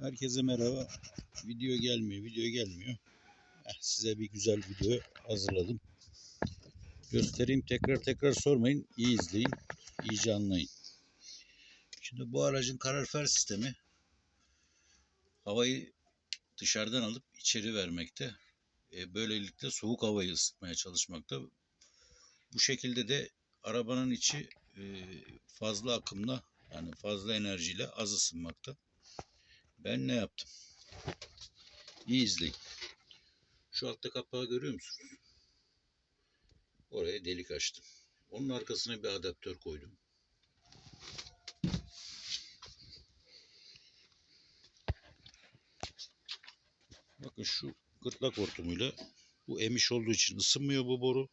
Herkese merhaba. Video gelmiyor, video gelmiyor. Eh, size bir güzel video hazırladım. Göstereyim tekrar tekrar sormayın. İyi izleyin, iyice anlayın. Şimdi bu aracın kalorifer sistemi havayı dışarıdan alıp içeri vermekte. E, böylelikle soğuk havayı ısıtmaya çalışmakta. Bu şekilde de arabanın içi e, fazla akımla yani fazla enerjiyle az ısınmakta. Ben ne yaptım? İyi izleyin. Şu altta kapağı görüyor musunuz? Oraya delik açtım. Onun arkasına bir adaptör koydum. Bakın şu gırtlak hortumuyla bu emiş olduğu için ısınmıyor bu boru.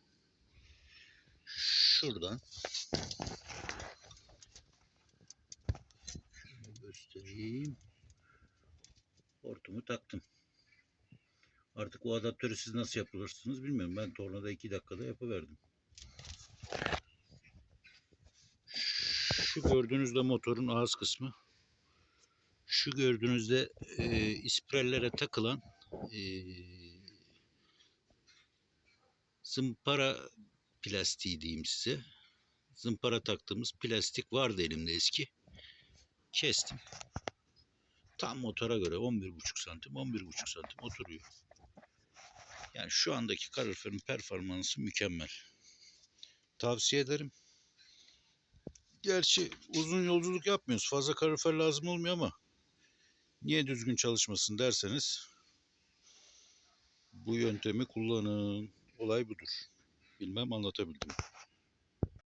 Şuradan göstereyim. Hortumu taktım. Artık o adaptörü siz nasıl yapılırsınız bilmiyorum. Ben tornada 2 dakikada yapıverdim. Şu gördüğünüzde motorun ağız kısmı. Şu gördüğünüzde e, isprellere takılan e, zımpara plastiği diyeyim size. Zımpara taktığımız plastik vardı elimde eski. Kestim. Tam motora göre 11,5 santim 11,5 santim oturuyor. Yani şu andaki kaloriferin performansı mükemmel. Tavsiye ederim. Gerçi uzun yolculuk yapmıyoruz. Fazla kalorifer lazım olmuyor ama niye düzgün çalışmasın derseniz bu yöntemi kullanın. Olay budur. Bilmem anlatabildim.